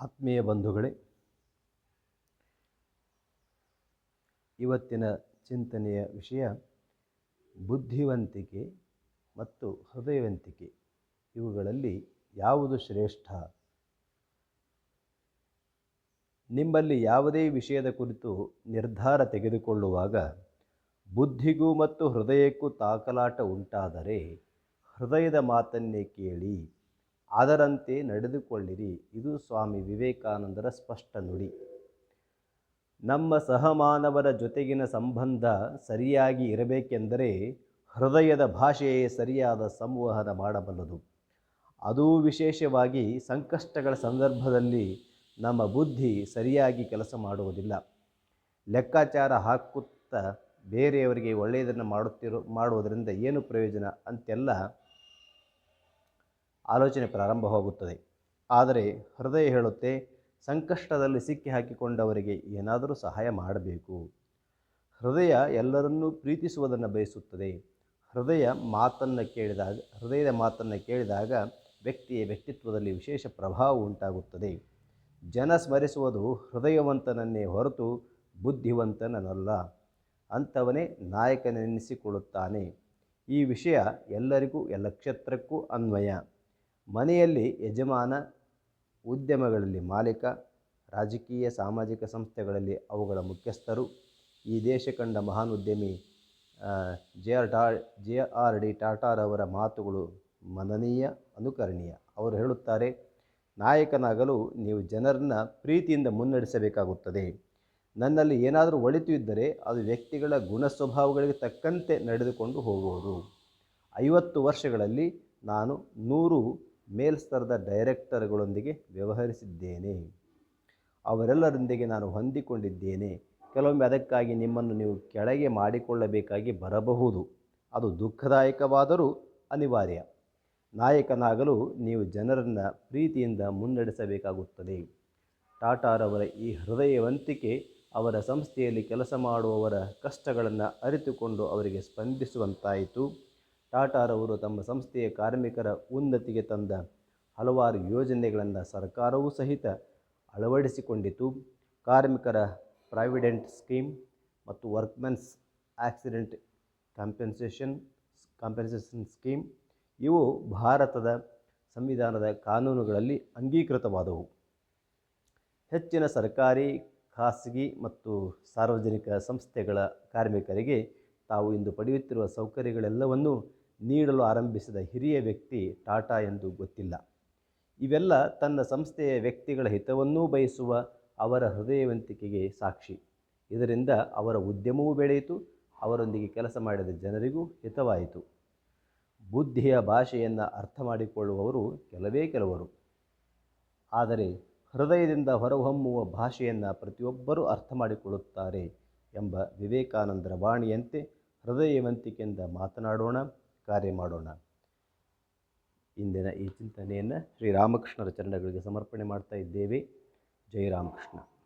ಆತ್ಮೀಯ ಬಂಧುಗಳೇ, ಇವತ್ತಿನ ಚಿಂತನೆಯ ವಿಷಯ ಬುದ್ಧಿವಂತಿಕೆ ಮತ್ತು ಹೃದಯವಂತಿಕೆ. ಇವುಗಳಲ್ಲಿ ಯಾವುದು ಶ್ರೇಷ್ಠ? ನಿಮ್ಮಲ್ಲಿ ಯಾವುದೇ ವಿಷಯದ ಕುರಿತು ನಿರ್ಧಾರ ತೆಗೆದುಕೊಳ್ಳುವಾಗ ಬುದ್ಧಿಗೂ ಮತ್ತು ಹೃದಯಕ್ಕೂ ತಾಕಲಾಟ ಉಂಟಾದರೆ ಹೃದಯದ ಮಾತನ್ನೇ ಕೇಳಿ ಅದರಂತೆ ನಡೆದುಕೊಳ್ಳಿರಿ. ಇದು ಸ್ವಾಮಿ ವಿವೇಕಾನಂದರ ಸ್ಪಷ್ಟ ನುಡಿ. ನಮ್ಮ ಸಹಮಾನವರ ಜೊತೆಗಿನ ಸಂಬಂಧ ಸರಿಯಾಗಿ ಇರಬೇಕೆಂದರೆ ಹೃದಯದ ಭಾಷೆಯೇ ಸರಿಯಾದ ಸಂವಹನ ಮಾಡಬಲ್ಲದು. ಅದೂ ವಿಶೇಷವಾಗಿ ಸಂಕಷ್ಟಗಳ ಸಂದರ್ಭದಲ್ಲಿ ನಮ್ಮ ಬುದ್ಧಿ ಸರಿಯಾಗಿ ಕೆಲಸ ಮಾಡುವುದಿಲ್ಲ. ಲೆಕ್ಕಾಚಾರ ಹಾಕುತ್ತಾ ಬೇರೆಯವರಿಗೆ ಒಳ್ಳೆಯದನ್ನು ಮಾಡುತ್ತಿರೋ, ಮಾಡುವುದರಿಂದ ಏನು ಪ್ರಯೋಜನ ಅಂತೆಲ್ಲ ಆಲೋಚನೆ ಪ್ರಾರಂಭವಾಗುತ್ತದೆ ಆದರೆ ಹೃದಯ ಹೇಳುತ್ತೆ, ಸಂಕಷ್ಟದಲ್ಲಿ ಸಿಕ್ಕಿ ಹಾಕಿಕೊಂಡವರಿಗೆ ಏನಾದರೂ ಸಹಾಯ ಮಾಡಬೇಕು. ಹೃದಯ ಎಲ್ಲರನ್ನೂ ಪ್ರೀತಿಸುವುದನ್ನು ಬಯಸುತ್ತದೆ. ಹೃದಯ ಮಾತನ್ನು ಕೇಳಿದಾಗ, ಹೃದಯದ ಮಾತನ್ನು ಕೇಳಿದಾಗ ವ್ಯಕ್ತಿಯ ವ್ಯಕ್ತಿತ್ವದಲ್ಲಿ ವಿಶೇಷ ಪ್ರಭಾವ ಉಂಟಾಗುತ್ತದೆ. ಜನ ಸ್ಮರಿಸುವುದು ಹೃದಯವಂತನನ್ನೇ ಹೊರತು ಬುದ್ಧಿವಂತನಲ್ಲ ಅಂಥವನೇ ನಾಯಕನೆನಿಸಿಕೊಳ್ಳುತ್ತಾನೆ. ಈ ವಿಷಯ ಎಲ್ಲರಿಗೂ, ಎಲ್ಲ ಕ್ಷೇತ್ರಕ್ಕೂ ಅನ್ವಯ. ಮನೆಯಲ್ಲಿ ಯಜಮಾನ, ಉದ್ಯಮಗಳಲ್ಲಿ ಮಾಲೀಕ, ರಾಜಕೀಯ, ಸಾಮಾಜಿಕ ಸಂಸ್ಥೆಗಳಲ್ಲಿ ಅವುಗಳ ಮುಖ್ಯಸ್ಥರು. ಈ ದೇಶ ಕಂಡ ಮಹಾನ್ ಉದ್ಯಮಿ ಜೆ ಆರ್ ಟಾ, ಜೆ ಆರ್ ಡಿ ಟಾಟಾರವರ ಮಾತುಗಳು ಮನನೀಯ, ಅನುಕರಣೀಯ. ಅವರು ಹೇಳುತ್ತಾರೆ, ನಾಯಕನಾಗಲು ನೀವು ಜನರನ್ನು ಪ್ರೀತಿಯಿಂದ ಮುನ್ನಡೆಸಬೇಕಾಗುತ್ತದೆ. ನನ್ನಲ್ಲಿ ಏನಾದರೂ ಒಳಿತು ಇದ್ದರೆ ಅದು ವ್ಯಕ್ತಿಗಳ ಗುಣ ಸ್ವಭಾವಗಳಿಗೆ ತಕ್ಕಂತೆ ನಡೆದುಕೊಂಡು ಹೋಗುವುದು. ಐವತ್ತು ವರ್ಷಗಳಲ್ಲಿ ನಾನು ನೂರು ಮೇಲ್ಸ್ತರದ ಡೈರೆಕ್ಟರ್ಗಳೊಂದಿಗೆ ವ್ಯವಹರಿಸಿದ್ದೇನೆ. ಅವರೆಲ್ಲರೊಂದಿಗೆ ನಾನು ಹೊಂದಿಕೊಂಡಿದ್ದೇನೆ. ಕೆಲವೊಮ್ಮೆ ಅದಕ್ಕಾಗಿ ನಿಮ್ಮನ್ನು ನೀವು ಕೆಳಗೆ ಮಾಡಿಕೊಳ್ಳಬೇಕಾಗಿ ಬರಬಹುದು. ಅದು ದುಃಖದಾಯಕವಾದರೂ ಅನಿವಾರ್ಯ. ನಾಯಕನಾಗಲು ನೀವು ಜನರನ್ನು ಪ್ರೀತಿಯಿಂದ ಮುನ್ನಡೆಸಬೇಕಾಗುತ್ತದೆ. ಟಾಟಾರವರ ಈ ಹೃದಯವಂತಿಕೆ ಅವರ ಸಂಸ್ಥೆಯಲ್ಲಿ ಕೆಲಸ ಮಾಡುವವರ ಕಷ್ಟಗಳನ್ನು ಅರಿತುಕೊಂಡು ಅವರಿಗೆ ಸ್ಪಂದಿಸುವಂತಾಯಿತು. ಟಾಟಾರವರು ತಮ್ಮ ಸಂಸ್ಥೆಯ ಕಾರ್ಮಿಕರ ಉನ್ನತಿಗೆ ತಂದ ಹಲವಾರು ಯೋಜನೆಗಳನ್ನು ಸರ್ಕಾರವೂ ಸಹಿತ ಅಳವಡಿಸಿಕೊಂಡಿತು ಕಾರ್ಮಿಕರ ಪ್ರಾವಿಡೆಂಟ್ ಸ್ಕೀಮ್ ಮತ್ತು workmen's accident compensation compensation scheme ಇವು ಭಾರತದ ಸಂವಿಧಾನದ ಕಾನೂನುಗಳಲ್ಲಿ ಅಂಗೀಕೃತವಾದವು. ಹೆಚ್ಚಿನ ಸರ್ಕಾರಿ, ಖಾಸಗಿ ಮತ್ತು ಸಾರ್ವಜನಿಕ ಸಂಸ್ಥೆಗಳ ಕಾರ್ಮಿಕರಿಗೆ ತಾವು ಇಂದು ಪಡೆಯುತ್ತಿರುವ ಸೌಕರ್ಯಗಳೆಲ್ಲವನ್ನೂ ನೀಡಲು ಆರಂಭಿಸಿದ ಹಿರಿಯ ವ್ಯಕ್ತಿ ಟಾಟಾ ಎಂದು ಗೊತ್ತಿಲ್ಲ. ಇವೆಲ್ಲ ತನ್ನ ಸಂಸ್ಥೆಯ ವ್ಯಕ್ತಿಗಳ ಹಿತವನ್ನೂ ಬಯಸುವ ಅವರ ಹೃದಯವಂತಿಕೆಗೆ ಸಾಕ್ಷಿ. ಇದರಿಂದ ಅವರ ಉದ್ಯಮವೂ ಬೆಳೆಯಿತು, ಅವರೊಂದಿಗೆ ಕೆಲಸ ಮಾಡಿದ ಜನರಿಗೂ ಹಿತವಾಯಿತು. ಬುದ್ಧಿಯ ಭಾಷೆಯನ್ನು ಅರ್ಥ ಮಾಡಿಕೊಳ್ಳುವವರು ಕೆಲವೇ ಕೆಲವರು. ಆದರೆ ಹೃದಯದಿಂದ ಹೊರಹೊಮ್ಮುವ ಭಾಷೆಯನ್ನು ಪ್ರತಿಯೊಬ್ಬರೂ ಅರ್ಥ ಮಾಡಿಕೊಳ್ಳುತ್ತಾರೆ ಎಂಬ ವಿವೇಕಾನಂದರ ವಾಣಿಯಂತೆ ಹೃದಯವಂತಿಕೆಯಿಂದ ಮಾತನಾಡೋಣ. ಕಾರ್ಯ ಮಾಡೋಣ. ಇಂದಿನ ಈ ಚಿಂತನೆಯನ್ನು ಶ್ರೀರಾಮಕೃಷ್ಣರ ಚರಣಗಳಿಗೆ ಸಮರ್ಪಣೆ ಮಾಡ್ತಾ ಇದ್ದೇವೆ. ಜೈ ರಾಮಕೃಷ್ಣ.